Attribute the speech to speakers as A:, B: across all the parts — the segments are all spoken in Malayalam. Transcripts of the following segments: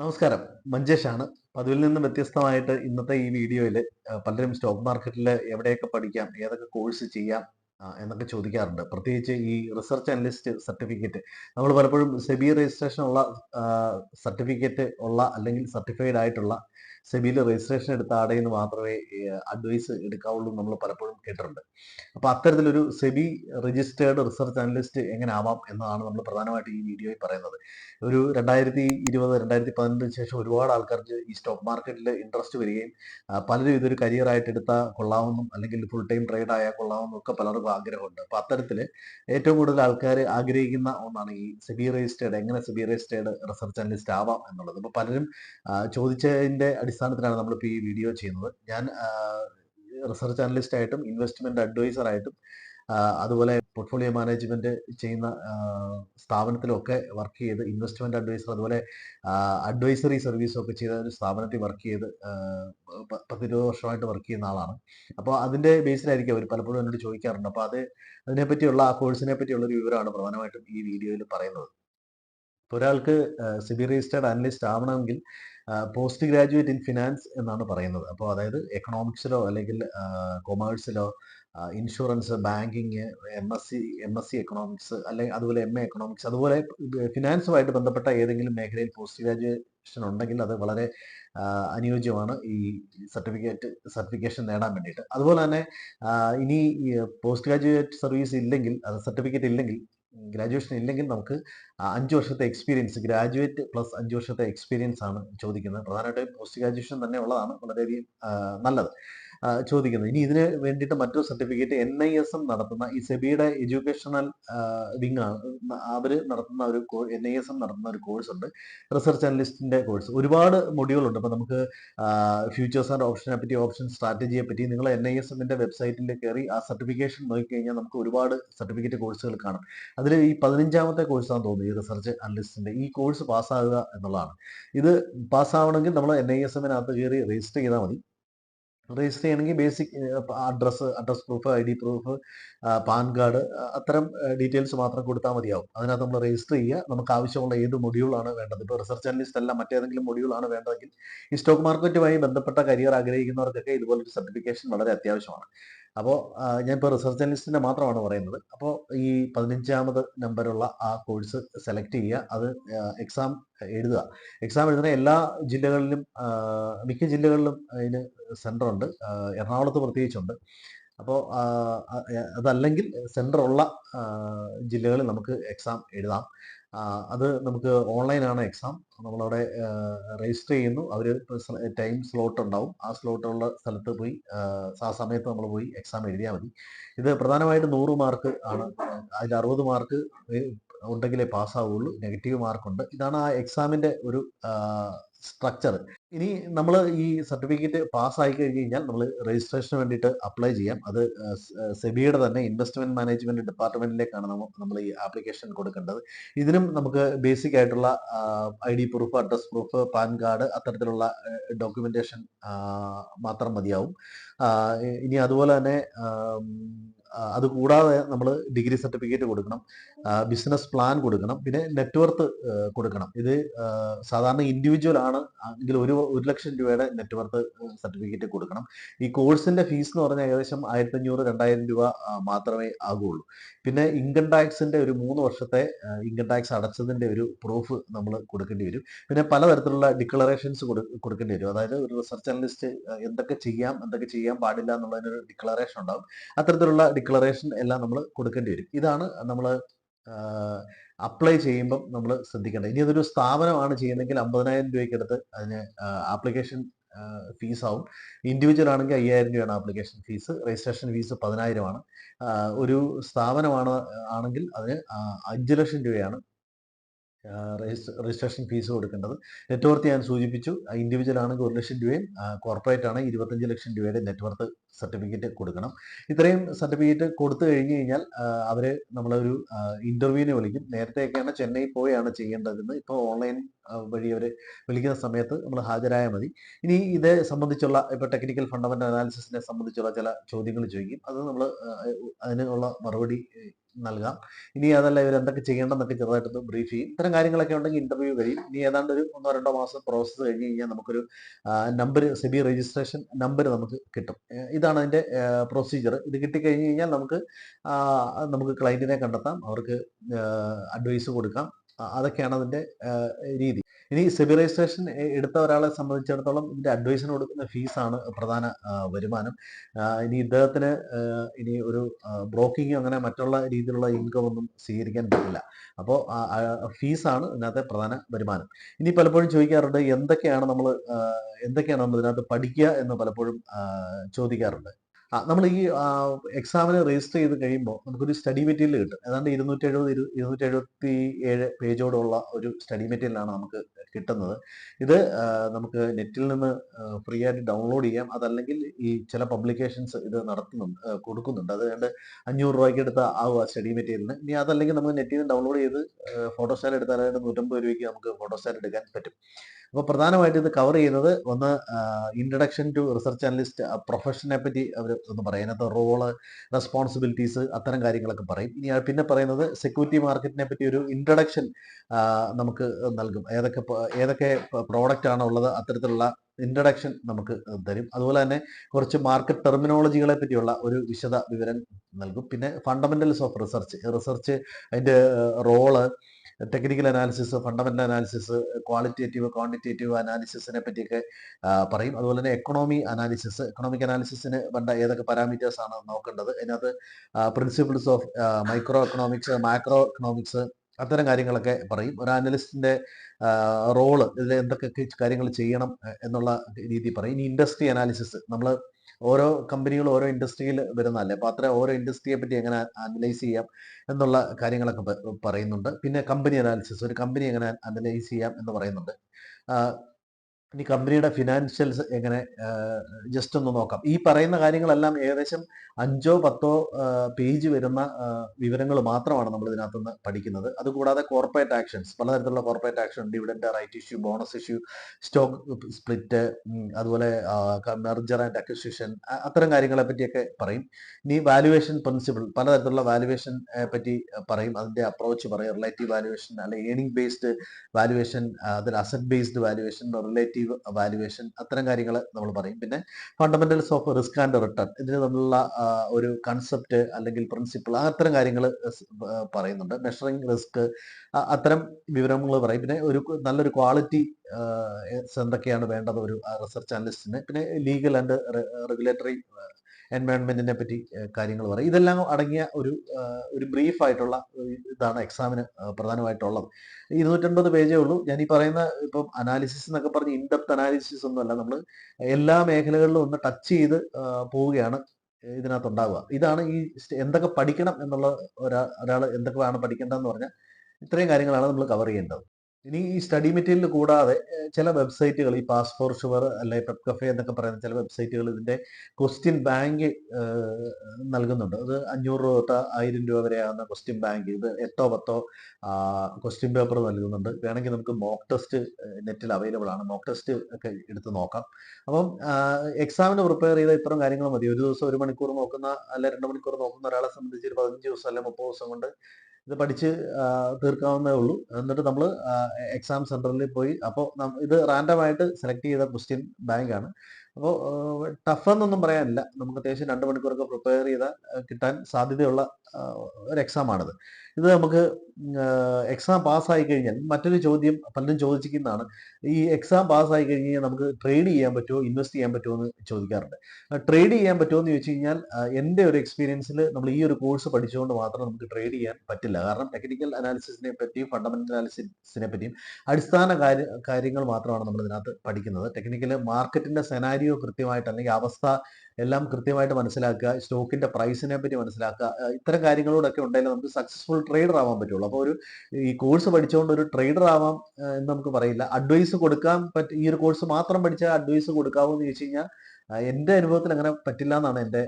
A: നമസ്കാരം. മഞ്ജേഷാണ് പതിവിൽ നിന്നും വ്യത്യസ്തമായിട്ട് ഇന്നത്തെ ഈ വീഡിയോയിൽ പലരും സ്റ്റോക്ക് മാർക്കറ്റിൽ എവിടെയൊക്കെ പഠിക്കാം ഏതൊക്കെ കോഴ്സ് ചെയ്യാം എന്നൊക്കെ ചോദിക്കാറുണ്ട്. പ്രത്യേകിച്ച് ഈ റിസർച്ച് അനലിസ്റ്റ് സർട്ടിഫിക്കറ്റ്. നമ്മൾ പലപ്പോഴും സെബി രജിസ്ട്രേഷൻ ഉള്ള സർട്ടിഫിക്കറ്റ് ഉള്ള അല്ലെങ്കിൽ സർട്ടിഫൈഡ് ആയിട്ടുള്ള സെബിയിൽ രജിസ്ട്രേഷൻ എടുത്ത ആടെ നിന്ന് മാത്രമേ അഡ്വൈസ് എടുക്കാവുള്ളൂ നമ്മൾ പലപ്പോഴും കേട്ടിട്ടുണ്ട്. അപ്പോൾ അത്തരത്തിലൊരു സെബി രജിസ്റ്റേർഡ് റിസർച്ച് അനലിസ്റ്റ് എങ്ങനെ ആവാം എന്നതാണ് നമ്മൾ പ്രധാനമായിട്ട് ഈ വീഡിയോയിൽ പറയുന്നത്. ഒരു രണ്ടായിരത്തി ഇരുപത് രണ്ടായിരത്തി പതിനെട്ടിന് ശേഷം ഒരുപാട് ആൾക്കാർക്ക് ഈ സ്റ്റോക്ക് മാർക്കറ്റിൽ ഇൻട്രസ്റ്റ് വരികയും പലരും ഇതൊരു കരിയർ ആയിട്ട് എടുത്താൽ കൊള്ളാമെന്നും അല്ലെങ്കിൽ ഫുൾ ടൈം ട്രേഡ് ആയാൽ കൊള്ളാമെന്നും ഒക്കെ പലർക്കും ആഗ്രഹമുണ്ട്. അപ്പോൾ അത്തരത്തിൽ ഏറ്റവും കൂടുതൽ ആൾക്കാർ ആഗ്രഹിക്കുന്ന ഒന്നാണ് ഈ സെബി രജിസ്റ്റേർഡ് എങ്ങനെ സെബി രജിസ്റ്റേർഡ് റിസർച്ച് അനലിസ്റ്റ് ആവാം എന്നുള്ളത്. അപ്പോൾ പലരും ചോദിച്ചതിന്റെ അടിസ്ഥാനത്തിലാണ് നമ്മളിപ്പോൾ ഈ വീഡിയോ ചെയ്യുന്നത്. ഞാൻ റിസർച്ച് അനലിസ്റ്റ് ആയിട്ടും ഇൻവെസ്റ്റ്മെന്റ് അഡ്വൈസർ ആയിട്ടും അതുപോലെ പോർട്ട്ഫോളിയോ മാനേജ്മെന്റ് ചെയ്യുന്ന സ്ഥാപനത്തിലൊക്കെ വർക്ക് ചെയ്ത് ഇൻവെസ്റ്റ്മെന്റ് അഡ്വൈസർ അതുപോലെ അഡ്വൈസറി സർവീസും ഒക്കെ ചെയ്ത ഒരു സ്ഥാപനത്തിൽ വർക്ക് ചെയ്ത് പത്തിരുപത് വർഷമായിട്ട് വർക്ക് ചെയ്യുന്ന ആളാണ്. അപ്പോൾ അതിന്റെ ബേസിലായിരിക്കും അവർ പലപ്പോഴും എന്നോട് ചോദിക്കാറുണ്ട്. അപ്പോൾ അത് അതിനെപ്പറ്റിയുള്ള ആ കോഴ്സിനെ പറ്റിയുള്ള ഒരു വിവരമാണ് പ്രധാനമായിട്ടും ഈ വീഡിയോയിൽ പറയുന്നത്. ഒരാൾക്ക് സിബി രജിസ്റ്റേർഡ് അനലിസ്റ്റ് ആവണമെങ്കിൽ പോസ്റ്റ് ഗ്രാജുവേറ്റ് ഇൻ ഫിനാൻസ് എന്നാണ് പറയുന്നത്. അപ്പോൾ അതായത് എക്കണോമിക്സിലോ അല്ലെങ്കിൽ കൊമേഴ്സിലോ insurance banking M S C M S C economics അല്ലെങ്കിൽ അതുപോലെ എം എ എക്കണോമിക്സ് അതുപോലെ ഫിനാൻസുമായിട്ട് ബന്ധപ്പെട്ട ഏതെങ്കിലും മേഖലയിൽ പോസ്റ്റ് ഗ്രാജുവേഷൻ ഉണ്ടെങ്കിൽ അത് വളരെ അനുയോജ്യമാണ് ഈ സർട്ടിഫിക്കറ്റ് സർട്ടിഫിക്കേഷൻ നേടാൻ വേണ്ടിയിട്ട്. അതുപോലെ തന്നെ ഇനി പോസ്റ്റ് ഗ്രാജുവേറ്റ് സർവീസ് ഇല്ലെങ്കിൽ അത് സർട്ടിഫിക്കറ്റ് ഇല്ലെങ്കിൽ ഗ്രാജുവേഷൻ ഇല്ലെങ്കിൽ നമുക്ക് അഞ്ച് വർഷത്തെ എക്സ്പീരിയൻസ് ഗ്രാജുവേറ്റ് പ്ലസ് അഞ്ച് വർഷത്തെ എക്സ്പീരിയൻസ് ആണ് ചോദിക്കുന്നത്. പ്രധാനമായിട്ടും പോസ്റ്റ് ഗ്രാജുവേഷൻ തന്നെ ഉള്ളതാണ് വളരെയധികം നല്ലത്. ചോദിക്കുന്നത് ഇനി ഇതിന് വേണ്ടിയിട്ട് മറ്റൊരു certificate N I S M നടത്തുന്ന ഈ സെബിയുടെ എഡ്യൂക്കേഷണൽ വിങ് ആണ്. അവർ നടത്തുന്ന ഒരു എൻ ഐ എസ് എം നടത്തുന്ന ഒരു കോഴ്സ് ഉണ്ട്. റിസർച്ച് അനലിസ്റ്റിന്റെ കോഴ്സ് ഒരുപാട് മൊഡ്യൂൾ ഉണ്ട്. അപ്പൊ നമുക്ക് ഫ്യൂച്ചേഴ്സ് ആൻഡ് ഓപ്ഷനെ പറ്റി ഓപ്ഷൻ സ്ട്രാറ്റജിയെ പറ്റി നിങ്ങൾ എൻ ഐ എസ് എമ്മിന്റെ വെബ്സൈറ്റിൽ കയറി ആ സർട്ടിഫിക്കേഷൻ നോക്കിക്കഴിഞ്ഞാൽ നമുക്ക് ഒരുപാട് സർട്ടിഫിക്കറ്റ് കോഴ്സുകൾ കാണും. അതിൽ ഈ പതിനഞ്ചാമത്തെ കോഴ്സാണെന്ന് തോന്നുന്നു ഈ റിസർച്ച് അനലിസ്റ്റിന്റെ ഈ കോഴ്സ് പാസ്സാകുക എന്നുള്ളതാണ്. ഇത് പാസ്സാവണമെങ്കിൽ നമ്മൾ എൻ ഐ എസ് എമ്മിനകത്ത് കയറി രജിസ്റ്റർ ചെയ്താൽ മതി. രജിസ്റ്റർ ചെയ്യണമെങ്കിൽ basic address address proof I D proof PAN card അത്തരം ഡീറ്റെയിൽസ് മാത്രം കൊടുത്താൽ മതിയാവും. അതിനകത്ത് നമ്മൾ രജിസ്റ്റർ ചെയ്യുക. നമുക്ക് ആവശ്യമുള്ള ഏത് മൊഡ്യൂളാണ് വേണ്ടത്. ഇപ്പോൾ റിസർച്ച് അനലിസ്റ്റ് അല്ല മറ്റേതെങ്കിലും മൊഡ്യൂളാണ് വേണ്ടതെങ്കിൽ ഈ സ്റ്റോക്ക് മാർക്കറ്റുമായി ബന്ധപ്പെട്ട കരിയർ ആഗ്രഹിക്കുന്നവർക്കൊക്കെ ഇതുപോലൊരു സർട്ടിഫിക്കേഷൻ വളരെ അത്യാവശ്യമാണ്. അപ്പോൾ ഞാനിപ്പോൾ റിസർച്ച് അനലിസ്റ്റിന്റെ മാത്രമാണ് പറയുന്നത്. അപ്പോൾ ഈ പതിനഞ്ചാമത് നമ്പറുള്ള ആ കോഴ്സ് സെലക്ട് ചെയ്യുക അത് എക്സാം എഴുതുക. എക്സാം എഴുതുന്ന എല്ലാ ജില്ലകളിലും മിക്ക ജില്ലകളിലും അതിന് സെന്റർ ഉണ്ട് എറണാകുളത്ത് പ്രത്യേകിച്ചുണ്ട്. അപ്പോൾ അതല്ലെങ്കിൽ സെന്റർ ഉള്ള ജില്ലകളിൽ നമുക്ക് എക്സാം എഴുതാം. അത് നമുക്ക് ഓൺലൈനാണ് എക്സാം. നമ്മളവിടെ രജിസ്റ്റർ ചെയ്യുന്നു. അവർ ടൈം സ്ലോട്ട് ഉണ്ടാവും. ആ സ്ലോട്ടുള്ള സ്ഥലത്ത് പോയി ആ, സമയത്ത് നമ്മൾ പോയി എക്സാം എഴുതിയാൽ മതി. ഇത് പ്രധാനമായിട്ട് നൂറ് മാർക്ക് ആണ്. അതിൽ അറുപത് മാർക്ക് ഉണ്ടെങ്കിലേ പാസ്സാവുള്ളൂ. നെഗറ്റീവ് മാർക്കുണ്ട്. ഇതാണ് ആ എക്സാമിന്റെ ഒരു സ്ട്രക്ചർ ഇനി നമ്മൾ ഈ സർട്ടിഫിക്കറ്റ് പാസ് ആയി കഴിഞ്ഞ് കഴിഞ്ഞാൽ നമ്മൾ രജിസ്ട്രേഷന് വേണ്ടിയിട്ട് അപ്ലൈ ചെയ്യാം. അത് സെബിയുടെ തന്നെ ഇൻവെസ്റ്റ്മെന്റ് മാനേജ്മെന്റ് ഡിപ്പാർട്ട്മെന്റിലേക്കാണ് നമ്മൾ ഈ ആപ്ലിക്കേഷൻ കൊടുക്കേണ്ടത്. ഇതിനും നമുക്ക് ബേസിക് ആയിട്ടുള്ള I D proof address proof PAN card അത്തരത്തിലുള്ള ഡോക്യുമെന്റേഷൻ മാത്രം മതിയാവും. ഇനി അതുപോലെ തന്നെ അതുകൂടാതെ കൂടാതെ നമ്മൾ ഡിഗ്രി സർട്ടിഫിക്കറ്റ് കൊടുക്കണം. ബിസിനസ് പ്ലാൻ കൊടുക്കണം. പിന്നെ നെറ്റ്വർത്ത് കൊടുക്കണം. ഇത് സാധാരണ ഇൻഡിവിജ്വൽ ആണ്. എങ്കിൽ ഒരു ഒരു ലക്ഷം രൂപയുടെ നെറ്റ്വർത്ത് സർട്ടിഫിക്കറ്റ് കൊടുക്കണം. ഈ കോഴ്സിന്റെ ഫീസ് എന്ന് പറഞ്ഞാൽ ഏകദേശം ആയിരത്തി അഞ്ഞൂറ് രണ്ടായിരം രൂപ മാത്രമേ ആകുള്ളൂ പിന്നെ ഇൻകം ടാക്സിന്റെ ഒരു മൂന്ന് വർഷത്തെ ഇൻകം ടാക്സ് അടച്ചതിന്റെ ഒരു പ്രൂഫ് നമ്മൾ കൊടുക്കേണ്ടി വരും. പിന്നെ പലതരത്തിലുള്ള ഡിക്ലറേഷൻസ് കൊടുക്കേണ്ടി വരും. അതായത് ഒരു റിസർച്ച് അനലിസ്റ്റ് എന്തൊക്കെ ചെയ്യാം എന്തൊക്കെ ചെയ്യാൻ പാടില്ല എന്നുള്ളതിനൊരു ഡിക്ലറേഷൻ ഉണ്ടാകും അത്തരത്തിലുള്ള ഡിക്ലറേഷൻ എല്ലാം നമ്മൾ കൊടുക്കേണ്ടി വരും. ഇതാണ് നമ്മൾ അപ്ലൈ ചെയ്യുമ്പം നമ്മൾ ശ്രദ്ധിക്കേണ്ടത്. ഇനി അതൊരു സ്ഥാപനമാണ് ചെയ്യുന്നതെങ്കിൽ അമ്പതിനായിരം രൂപയ്ക്കടുത്ത് അതിന് ആപ്ലിക്കേഷൻ ഫീസ് ആവും ഇൻഡിവിജ്വൽ ആണെങ്കിൽ അയ്യായിരം രൂപയാണ് ആപ്ലിക്കേഷൻ ഫീസ്. രജിസ്ട്രേഷൻ ഫീസ് പതിനായിരമാണ്. ഒരു സ്ഥാപനമാണ് ആണെങ്കിൽ അതിന് അഞ്ച് ലക്ഷം രൂപയാണ് രജിസ്ട്രേഷൻ ഫീസ് കൊടുക്കേണ്ടത്. നെറ്റ്വർത്ത് ഞാൻ സൂചിപ്പിച്ചു. ഇൻഡിവിജ്വൽ ആണെങ്കിൽ ഒരു ലക്ഷം രൂപയും കോർപ്പറേറ്റ് ആണെങ്കിൽ ഇരുപത്തഞ്ച് ലക്ഷം രൂപയുടെ നെറ്റ്വർത്ത് സർട്ടിഫിക്കറ്റ് കൊടുക്കണം. ഇത്രയും സർട്ടിഫിക്കറ്റ് കൊടുത്തു കഴിഞ്ഞു കഴിഞ്ഞാൽ അവരെ നമ്മളൊരു ഇന്റർവ്യൂവിന് വിളിക്കും. നേരത്തെയൊക്കെയാണ് ചെന്നൈ പോയാണ് ചെയ്യേണ്ടതെന്ന്. ഇപ്പോൾ ഓൺലൈൻ വഴി അവർ വിളിക്കുന്ന സമയത്ത് നമ്മൾ ഹാജരായാൽ മതി. ഇനി ഇതേ സംബന്ധിച്ചുള്ള ഇപ്പോൾ ടെക്നിക്കൽ ഫണ്ടമെന്റൽ അനാലിസിസിനെ സംബന്ധിച്ചുള്ള ചില ചോദ്യങ്ങൾ ചോദിക്കും. അത് നമ്മൾ അതിനുള്ള മറുപടി നൽകാം. ഇനി അതല്ല ഇവർ എന്തൊക്കെ ചെയ്യേണ്ടെന്നൊക്കെ ചെറുതായിട്ടൊന്ന് ബ്രീഫ് ചെയ്യും. ഇത്തരം കാര്യങ്ങളൊക്കെ ഉണ്ടെങ്കിൽ ഇന്റർവ്യൂ കഴിയും. ഇനി ഏതാണ്ട് ഒരു ഒന്നോ രണ്ടോ മാസം പ്രോസസ്സ് കഴിഞ്ഞ് കഴിഞ്ഞാൽ നമുക്കൊരു നമ്പർ സെബി രജിസ്ട്രേഷൻ നമ്പർ നമുക്ക് കിട്ടും. ഇതാണ് അതിന്റെ പ്രൊസീജിയർ ഇത് കിട്ടിക്കഴിഞ്ഞ് കഴിഞ്ഞാൽ നമുക്ക് നമുക്ക് ക്ലയന്റിനെ കണ്ടെത്താം. അവർക്ക് അഡ്വൈസ് കൊടുക്കാം. അതൊക്കെയാണ് അതിന്റെ രീതി. ഇനി രജിസ്ട്രേഷൻ എടുത്ത ഒരാളെ സംബന്ധിച്ചിടത്തോളം ഇതിന്റെ അഡ്വൈസിന് കൊടുക്കുന്ന ഫീസാണ് പ്രധാന വരുമാനം. ഇനി ഇദ്ദേഹത്തിന് ഇനി ഒരു ബ്രോക്കിംഗ് അങ്ങനെ മറ്റുള്ള രീതിയിലുള്ള ഇൻകം ഒന്നും സ്വീകരിക്കാൻ പറ്റില്ല. അപ്പോൾ ഫീസാണ് ഇതിനകത്തെ പ്രധാന വരുമാനം. ഇനി പലപ്പോഴും ചോദിക്കാറുണ്ട് എന്തൊക്കെയാണ് നമ്മൾ എന്തൊക്കെയാണ് നമ്മൾ ഇതിനകത്ത് പഠിക്കുക എന്ന് പലപ്പോഴും ചോദിക്കാറുണ്ട്. നമ്മൾ ഈ എക്സാമിന് രജിസ്റ്റർ ചെയ്ത് കഴിയുമ്പോൾ നമുക്കൊരു സ്റ്റഡി മെറ്റീരിയൽ കിട്ടും. ഏതാണ്ട് ഇരുന്നൂറ്റി എഴുപത് ഇരുന്നൂറ്റി എഴുപത്തി ഏഴ് പേജോടുള്ള ഒരു സ്റ്റഡി മെറ്റീരിയലാണ് നമുക്ക് കിട്ടുന്നത്. ഇത് നമുക്ക് നെറ്റിൽ നിന്ന് ഫ്രീ ആയിട്ട് ഡൗൺലോഡ് ചെയ്യാം. അതല്ലെങ്കിൽ ഈ ചില പബ്ലിക്കേഷൻസ് ഇത് നടത്തുന്നുണ്ട് കൊടുക്കുന്നുണ്ട്. അതുകൊണ്ട് അഞ്ഞൂറ് രൂപയ്ക്ക് എടുത്ത ആവുക സ്റ്റഡി മെറ്റീരിയലിന് ഇനി അതല്ലെങ്കിൽ നമുക്ക് നെറ്റിൽ നിന്ന് ഡൗൺലോഡ് ചെയ്ത് ഫോട്ടോസ്റ്റാറ്റ് എടുത്താൽ നൂറ്റമ്പത് രൂപയ്ക്ക് നമുക്ക് ഫോട്ടോസ്റ്റാറ്റ് എടുക്കാൻ പറ്റും. അപ്പോൾ പ്രധാനമായിട്ട് ഇത് കവർ ചെയ്യുന്നത് ഒന്ന് ഇൻട്രഡക്ഷൻ ടു റിസർച്ച് അനലിസ്റ്റ് പ്രൊഫഷനെ പറ്റി അവർ ഒന്ന് പറയുന്നത് റോൾ റെസ്പോൺസിബിലിറ്റീസ് അത്തരം കാര്യങ്ങളൊക്കെ പറയും. ഇനി പിന്നെ പറയുന്നത് സെക്യൂരിറ്റി മാർക്കറ്റിനെ പറ്റി ഒരു ഇൻട്രഡക്ഷൻ നമുക്ക് നൽകും. ഏതൊക്കെ ഏതൊക്കെ പ്രോഡക്റ്റ് ആണ് ഉള്ളത് അത്തരത്തിലുള്ള ഇൻട്രഡക്ഷൻ നമുക്ക് തരും. അതുപോലെ തന്നെ കുറച്ച് മാർക്കറ്റ് ടെർമിനോളജികളെ പറ്റിയുള്ള ഒരു വിശദ വിവരം നൽകും. പിന്നെ ഫണ്ടമെന്റൽസ് ഓഫ് റിസർച്ച് റിസർച്ച് അതിന്റെ role technical analysis fundamental analysis qualitative quantitative അനാലിസിസിനെ പറ്റിയൊക്കെ പറയും. അതുപോലെ തന്നെ എക്കണോമി അനാലിസിസ് എക്കണോമിക് അനാലിസിസിന് വേണ്ട ഏതൊക്കെ പാരാമീറ്റേഴ്സ് ആണ് നോക്കേണ്ടത്. അതിനകത്ത് principles of micro economics macro economics അത്തരം കാര്യങ്ങളൊക്കെ പറയും. ഒരു അനലിസ്റ്റിന്റെ റോൾ ഇതിൽ എന്തൊക്കെ കാര്യങ്ങൾ ചെയ്യണം എന്നുള്ള രീതി പറയും. ഇനി ഇൻഡസ്ട്രി അനാലിസിസ് നമ്മൾ ഓരോ കമ്പനികളും ഓരോ ഇൻഡസ്ട്രിയിൽ വരുന്നതല്ലേ അപ്പോൾ അത്ര ഓരോ ഇൻഡസ്ട്രിയെ പറ്റി എങ്ങനെ അനലൈസ് ചെയ്യാം എന്നുള്ള കാര്യങ്ങളൊക്കെ പറയുന്നുണ്ട്. പിന്നെ കമ്പനി അനാലിസിസ് ഒരു കമ്പനി എങ്ങനെ അനലൈസ് ചെയ്യാം എന്ന് പറയുന്നുണ്ട്. ഇനി കമ്പനിയുടെ ഫിനാൻഷ്യൽസ് എങ്ങനെ ജസ്റ്റ് ഒന്ന് നോക്കാം. ഈ പറയുന്ന കാര്യങ്ങളെല്ലാം ഏകദേശം അഞ്ചോ പത്തോ പേജ് വരുന്ന വിവരങ്ങൾ മാത്രമാണ് നമ്മൾ ഇതിനകത്തുനിന്ന് പഠിക്കുന്നത്. അതുകൂടാതെ കോർപ്പറേറ്റ് ആക്ഷൻസ് പലതരത്തിലുള്ള corporate action dividend right issue bonus issue stock split അതുപോലെ മെർജർ ആൻഡ് അക്വിസിഷൻ അത്തരം കാര്യങ്ങളെ പറ്റിയൊക്കെ പറയും. ഇനി വാലുവേഷൻ പ്രിൻസിപ്പിൾ പലതരത്തിലുള്ള വാലുവേഷൻ പറ്റി പറയും. അതിന്റെ അപ്രോച്ച് പറയും. റിലേറ്റീവ് വാലുവേഷൻ അല്ലെങ്കിൽ ഏണിംഗ് ബേസ്ഡ് വാലുവേഷൻ അതിൽ asset based valuation relative valuation അത്തരം കാര്യങ്ങൾ നമ്മൾ പറയും. പിന്നെ fundamentals of risk and return ഇതിന് തമ്മിലുള്ള ഒരു കൺസെപ്റ്റ് അല്ലെങ്കിൽ പ്രിൻസിപ്പിൾ അത്തരം കാര്യങ്ങൾ പറയുന്നുണ്ട്. മെഷറിംഗ് റിസ്ക് അത്തരം വിവരങ്ങൾ പറയും. പിന്നെ ഒരു നല്ലൊരു ക്വാളിറ്റി എന്തൊക്കെയാണ് വേണ്ടത് ഒരു റിസർച്ച് അനലിസ്റ്റിന് പിന്നെ ലീഗൽ ആൻഡ് റെഗുലേറ്ററി എൻവയോൺമെന്റിനെ പറ്റി കാര്യങ്ങൾ പറയും. ഇതെല്ലാം അടങ്ങിയ ഒരു ഒരു ബ്രീഫ് ആയിട്ടുള്ള ഇതാണ് എക്സാമിന് പ്രധാനമായിട്ടുള്ളത്. ഇരുന്നൂറ്റൻപത് പേജേ ഉള്ളൂ. ഞാൻ ഈ പറയുന്ന ഇപ്പം അനാലിസിസ് എന്നൊക്കെ പറഞ്ഞ് ഇൻഡെപ്ത് അനാലിസിസ് ഒന്നുമല്ല. നമ്മൾ എല്ലാ മേഖലകളിലും ഒന്ന് ടച്ച് ചെയ്ത് പോവുകയാണ് ഇതിനകത്ത് ഉണ്ടാവുക ഇതാണ് ഈ എന്തൊക്കെ പഠിക്കണം എന്നുള്ള ഒരാ ഒരാൾ എന്തൊക്കെയാണ് പഠിക്കേണ്ടതെന്ന് പറഞ്ഞാൽ ഇത്രയും കാര്യങ്ങളാണ് നമ്മൾ കവർ ചെയ്യേണ്ടത്. ഇനി ഈ സ്റ്റഡി മെറ്റീരിയൽ കൂടാതെ ചില വെബ്സൈറ്റുകൾ ഈ പാസ് ഫോർ ഷുവർ അല്ലെ പെപ് കഫേ എന്നൊക്കെ പറയുന്ന ചില വെബ്സൈറ്റുകൾ ഇതിന്റെ ക്വസ്റ്റ്യൻ ബാങ്ക് നൽകുന്നുണ്ട്. അത് അഞ്ഞൂറ് രൂപ തൊട്ട് ആയിരം രൂപ വരെ ആകുന്ന ക്വസ്റ്റ്യൻ ബാങ്ക് ഇത് എട്ടോ പത്തോ ക്വസ്റ്റ്യൻ പേപ്പർ നൽകുന്നുണ്ട്. വേണമെങ്കിൽ നമുക്ക് മോക്ക് ടെസ്റ്റ് നെറ്റിൽ അവൈലബിൾ ആണ്. മോക്ക് ടെസ്റ്റ് ഒക്കെ എടുത്ത് നോക്കാം. അപ്പം എക്സാമിന് പ്രിപ്പയർ ചെയ്ത ഇത്തരം കാര്യങ്ങൾ മതി. ഒരു ദിവസം ഒരു മണിക്കൂർ നോക്കുന്ന അല്ലെ രണ്ട് മണിക്കൂർ നോക്കുന്ന ഒരാളെ സംബന്ധിച്ച് ഒരു പതിനഞ്ച് ദിവസം അല്ലെ മുപ്പത് ദിവസം കൊണ്ട് ഇത് പഠിച്ച് തീർക്കാവുന്നേ ഉള്ളൂ. എന്നിട്ട് നമ്മൾ എക്സാം സെന്ററിൽ പോയി അപ്പോൾ ഇത് റാൻഡമായിട്ട് സെലക്ട് ചെയ്ത ക്വസ്റ്റ്യൻ ബാങ്ക് ആണ്. അപ്പോൾ ടഫ് എന്നൊന്നും പറയാനില്ല. നമുക്ക് അത്യാവശ്യം രണ്ട് മണിക്കൂറൊക്കെ പ്രിപ്പയർ ചെയ്താൽ കിട്ടാൻ സാധ്യതയുള്ള ഒരു എക്സാം ആണിത്. ഇത് നമുക്ക് എക്സാം പാസ്സായി കഴിഞ്ഞാൽ മറ്റൊരു ചോദ്യം പലരും ചോദിച്ചിരിക്കുന്നതാണ്. ഈ എക്സാം പാസ്സായി കഴിഞ്ഞ് കഴിഞ്ഞാൽ നമുക്ക് ട്രേഡ് ചെയ്യാൻ പറ്റുമോ ഇൻവെസ്റ്റ് ചെയ്യാൻ പറ്റുമോ എന്ന് ചോദിക്കാറുണ്ട്. ട്രേഡ് ചെയ്യാൻ പറ്റുമോ എന്ന് ചോദിച്ചു കഴിഞ്ഞാൽ എന്റെ ഒരു എക്സ്പീരിയൻസിൽ നമ്മൾ ഈ ഒരു കോഴ്സ് പഠിച്ചുകൊണ്ട് മാത്രം നമുക്ക് ട്രേഡ് ചെയ്യാൻ പറ്റില്ല. കാരണം ടെക്നിക്കൽ അനാലിസിസിനെ പറ്റിയും ഫണ്ടമെന്റൽ അനാലിസിസിനെ പറ്റിയും അടിസ്ഥാന കാര്യ കാര്യങ്ങൾ മാത്രമാണ് നമ്മൾ ഇതിനകത്ത് പഠിക്കുന്നത്. ടെക്നിക്കൽ മാർക്കറ്റിന്റെ സെനാരിയോ കൃത്യമായിട്ട് അല്ലെങ്കിൽ അവസ്ഥ എല്ലാം കൃത്യമായിട്ട് മനസ്സിലാക്കുക സ്റ്റോക്കിന്റെ പ്രൈസിനെ പറ്റി മനസ്സിലാക്കുക ഇത്തരം കാര്യങ്ങളോടൊക്കെ ഉണ്ടെങ്കിൽ നമുക്ക് സക്സസ്ഫുൾ ട്രേഡർ ആവാൻ പറ്റുള്ളൂ. അപ്പോൾ ഒരു ഈ കോഴ്സ് പഠിച്ചുകൊണ്ട് ഒരു ട്രേഡർ ആവാം എന്ന് നമുക്ക് പറയില്ല. അഡ്വൈസ് കൊടുക്കാൻ പറ്റ ഈ ഒരു കോഴ്സ് മാത്രം പഠിച്ചാൽ അഡ്വൈസ് കൊടുക്കാവോ എന്ന് ചോദിച്ചു കഴിഞ്ഞാൽ എന്റെ അനുഭവത്തിൽ അങ്ങനെ പറ്റില്ല എന്നാണ് എന്റെ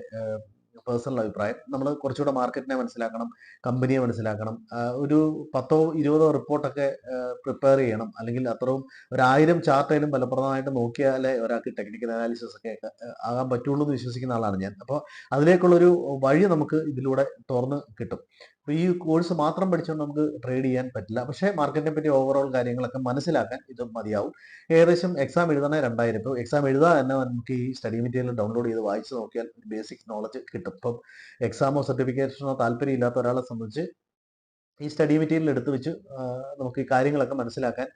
A: പേഴ്സണൽ അഭിപ്രായം. നമ്മൾ കുറച്ചുകൂടെ മാർക്കറ്റിനെ മനസ്സിലാക്കണം കമ്പനിയെ മനസ്സിലാക്കണം. ഒരു പത്തോ ഇരുപതോ റിപ്പോർട്ടൊക്കെ പ്രിപ്പയർ ചെയ്യണം. അല്ലെങ്കിൽ അത്രയും ഒരു ആയിരം ചാർട്ടായാലും ഫലപ്രദമായിട്ട് നോക്കിയാലേ ഒരാൾക്ക് ടെക്നിക്കൽ അനാലിസിസ് ഒക്കെ ആകാൻ പറ്റുള്ളൂ എന്ന് വിശ്വസിക്കുന്ന ആളാണ് ഞാൻ. അപ്പോൾ അതിലേക്കുള്ളൊരു വഴി നമുക്ക് ഇതിലൂടെ തുറന്ന് കിട്ടും. അപ്പോൾ ഈ കോഴ്സ് മാത്രം പഠിച്ചുകൊണ്ട് നമുക്ക് ട്രേഡ് ചെയ്യാൻ പറ്റില്ല. പക്ഷേ മാർക്കറ്റിനെ പറ്റി ഓവറോൾ കാര്യങ്ങളൊക്കെ മനസ്സിലാക്കാൻ ഇത് മതിയാവും. ഏകദേശം എക്സാം എഴുതണ രണ്ടായിരം ഇപ്പോൾ എക്സാം എഴുതാൻ തന്നെ നമുക്ക് ഈ സ്റ്റഡി മെറ്റീരിയൽ ഡൗൺലോഡ് ചെയ്ത് വായിച്ച് നോക്കിയാൽ ബേസിക് നോളജ് കിട്ടും. ഇപ്പം എക്സാമോ സർട്ടിഫിക്കേഷനോ താല്പര്യം ഇല്ലാത്ത ഒരാളെ സംബന്ധിച്ച് ഈ സ്റ്റഡി മെറ്റീരിയൽ എടുത്തു വെച്ച് നമുക്ക് ഈ കാര്യങ്ങളൊക്കെ മനസ്സിലാക്കാൻ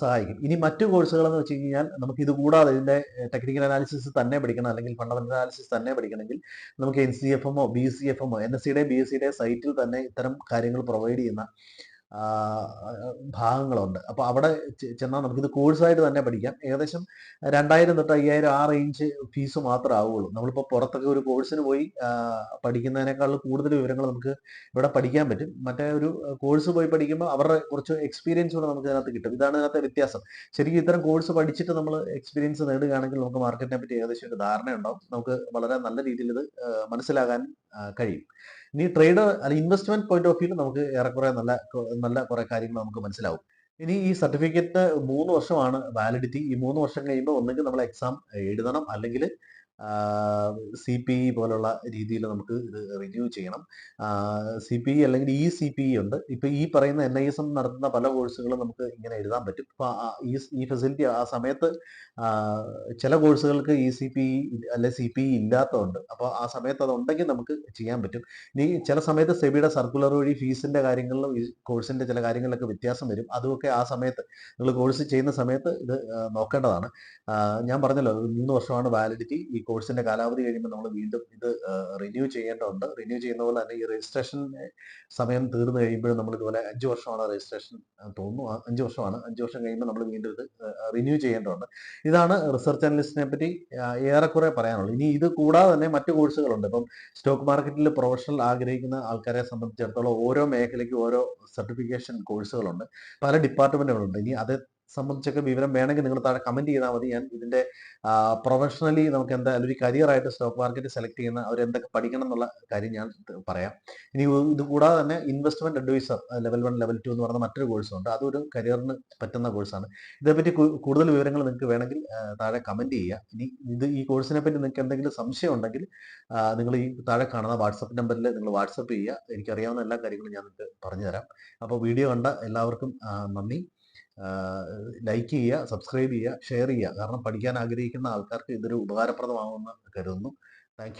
A: സഹായിക്കും. ഇനി മറ്റു കോഴ്സുകൾ എന്ന് വെച്ച് കഴിഞ്ഞാൽ നമുക്ക് ഇത് കൂടാതെ ഇതിന്റെ ടെക്നിക്കൽ അനാലിസിസ് തന്നെ പഠിക്കണം. അല്ലെങ്കിൽ ഫണ്ടമെന്റൽ അനാലിസിസ് തന്നെ പഠിക്കണമെങ്കിൽ നമുക്ക് എൻ സി എഫ് എമ്മോ ബി സി എഫ് എമ്മോ എൻ എസ് സിയുടെ ബി എസ് സിയുടെ സൈറ്റിൽ തന്നെ ഇത്തരം കാര്യങ്ങൾ പ്രൊവൈഡ് ചെയ്യുന്ന ഭാഗങ്ങളുണ്ട്. അപ്പോൾ അവിടെ ചെന്നാൽ നമുക്കിത് കോഴ്സായിട്ട് തന്നെ പഠിക്കാം. ഏകദേശം രണ്ടായിരം തൊട്ട് അയ്യായിരം ആ റേഞ്ച് ഫീസ് മാത്രമേ ആവുകയുള്ളൂ. നമ്മളിപ്പോൾ പുറത്തൊക്കെ ഒരു കോഴ്സിന് പോയി പഠിക്കുന്നതിനേക്കാൾ കൂടുതൽ വിവരങ്ങൾ നമുക്ക് ഇവിടെ പഠിക്കാൻ പറ്റും. മറ്റേ ഒരു കോഴ്സ് പോയി പഠിക്കുമ്പോൾ അവരുടെ കുറച്ച് എക്സ്പീരിയൻസ് കൂടെ നമുക്ക് ഇതിനകത്ത് കിട്ടും. ഇതാണ് ഇതിനകത്തെ വ്യത്യാസം. ശരിക്കും ഇത്തരം കോഴ്സ് പഠിച്ചിട്ട് നമ്മൾ എക്സ്പീരിയൻസ് നേടുകയാണെങ്കിൽ നമുക്ക് മാർക്കറ്റിനെ പറ്റി ഏകദേശം ഒരു ധാരണ ഉണ്ടാവും നമുക്ക് വളരെ നല്ല രീതിയിൽ ഇത് മനസ്സിലാകാൻ കഴിയും. ഇനി ട്രേഡ് അല്ലെങ്കിൽ ഇൻവെസ്റ്റ്മെന്റ് പോയിന്റ് ഓഫ് വ്യൂ നമുക്ക് ഏറെക്കുറെ നല്ല നല്ല കുറെ കാര്യങ്ങൾ നമുക്ക് മനസ്സിലാവും. ഇനി ഈ സർട്ടിഫിക്കറ്റ് മൂന്ന് വർഷമാണ് വാലിഡിറ്റി ഈ മൂന്ന് വർഷം കഴിയുമ്പോൾ ഒന്നെങ്കിൽ നമ്മൾ എക്സാം എഴുതണം അല്ലെങ്കിൽ സി പി ഇ പോലുള്ള രീതിയിൽ നമുക്ക് ഇത് റിന്യൂ ചെയ്യണം. സി പി ഇ അല്ലെങ്കിൽ ഇ സി പി ഇ ഉണ്ട്. ഇപ്പൊ ഈ പറയുന്ന എൻ ഐ എസ് എം നടത്തുന്ന പല കോഴ്സുകളും നമുക്ക് ഇങ്ങനെ എഴുതാൻ പറ്റും. അപ്പൊ ഈ ഈ ഫെസിലിറ്റി ആ സമയത്ത് ചില കോഴ്സുകൾക്ക് ഇ സി പി ഇ അല്ലെ സി പി ഇ ഇല്ലാത്തതുണ്ട്. അപ്പോൾ ആ സമയത്ത് അതുണ്ടെങ്കിൽ നമുക്ക് ചെയ്യാൻ പറ്റും. ഇനി ചില സമയത്ത് സെബിയുടെ സർക്കുലർ വഴി ഫീസിന്റെ കാര്യങ്ങളിലും ഈ കോഴ്സിന്റെ ചില കാര്യങ്ങളിലൊക്കെ വ്യത്യാസം വരും. അതുമൊക്കെ ആ സമയത്ത് നിങ്ങൾ കോഴ്സ് ചെയ്യുന്ന സമയത്ത് ഇത് നോക്കേണ്ടതാണ്. ഞാൻ പറഞ്ഞല്ലോ മൂന്ന് വർഷമാണ് വാലിഡിറ്റി ഈ കോഴ്സിന്റെ കാലാവധി കഴിയുമ്പോൾ നമ്മൾ വീണ്ടും ഇത് റിന്യൂ ചെയ്യേണ്ടതുണ്ട്. റിന്യൂ ചെയ്യുന്ന പോലെ തന്നെ ഈ രജിസ്ട്രേഷൻ സമയം തീർന്നു കഴിയുമ്പോഴും നമ്മൾ ഇതുപോലെ അഞ്ച് വർഷമാണ് രജിസ്ട്രേഷൻ തോന്നുന്നു. അഞ്ച് വർഷമാണ്. അഞ്ച് വർഷം കഴിയുമ്പോൾ നമ്മൾ വീണ്ടും ഇത് റിന്യൂ ചെയ്യേണ്ടതുണ്ട്. ഇതാണ് റിസർച്ച് അനലിസ്റ്റിനെ പറ്റി ഏറെക്കുറെ പറയാനുള്ളത് ഇനി ഇത് കൂടാതെ തന്നെ മറ്റു കോഴ്സുകളുണ്ട് ഇപ്പം സ്റ്റോക്ക് മാർക്കറ്റിൽ പ്രൊഫഷണൽ ആഗ്രഹിക്കുന്ന ആൾക്കാരെ സംബന്ധിച്ചിടത്തോളം ഓരോ മേഖലയ്ക്കും ഓരോ സർട്ടിഫിക്കേഷൻ കോഴ്സുകളുണ്ട് പല ഡിപ്പാർട്ട്മെന്റുകളുണ്ട് ഇനി അത് സംബന്ധിച്ചൊക്കെ വിവരം വേണമെങ്കിൽ നിങ്ങൾ താഴെ കമന്റ് ചെയ്താൽ മതി. ഞാൻ ഇതിന്റെ പ്രൊഫഷണലി നമുക്ക് എന്താ ഒരു കരിയറായിട്ട് സ്റ്റോക്ക് മാർക്കറ്റ് സെലക്ട് ചെയ്യുന്ന അവർ എന്തൊക്കെ പഠിക്കണം എന്നുള്ള കാര്യം ഞാൻ പറയാം. ഇനി ഇത് കൂടാതെ തന്നെ investment adviser level one level two എന്ന് പറയുന്ന മറ്റൊരു കോഴ്സുണ്ട് അതൊരു കരിയറിന് പറ്റുന്ന കോഴ്സാണ് ഇതേപ്പറ്റി കൂടുതൽ വിവരങ്ങൾ നിങ്ങൾക്ക് വേണമെങ്കിൽ താഴെ കമന്റ് ചെയ്യുക. ഇനി ഇത് ഈ കോഴ്സിനെ പറ്റി നിങ്ങൾക്ക് എന്തെങ്കിലും സംശയം ഉണ്ടെങ്കിൽ നിങ്ങൾ ഈ താഴെ കാണുന്ന വാട്സപ്പ് നമ്പറിൽ നിങ്ങൾ വാട്സപ്പ് ചെയ്യുക. എനിക്കറിയാവുന്ന എല്ലാ കാര്യങ്ങളും ഞാൻ നിങ്ങൾക്ക് പറഞ്ഞുതരാം. അപ്പോൾ വീഡിയോ കണ്ട എല്ലാവർക്കും നന്ദി. ലൈക്ക് ചെയ്യുക സബ്സ്ക്രൈബ് ചെയ്യുക ഷെയർ ചെയ്യുക. കാരണം പഠിക്കാൻ ആഗ്രഹിക്കുന്ന ആൾക്കാർക്ക് ഇതൊരു ഉപകാരപ്രദമാകുമെന്ന് കരുതുന്നു. താങ്ക്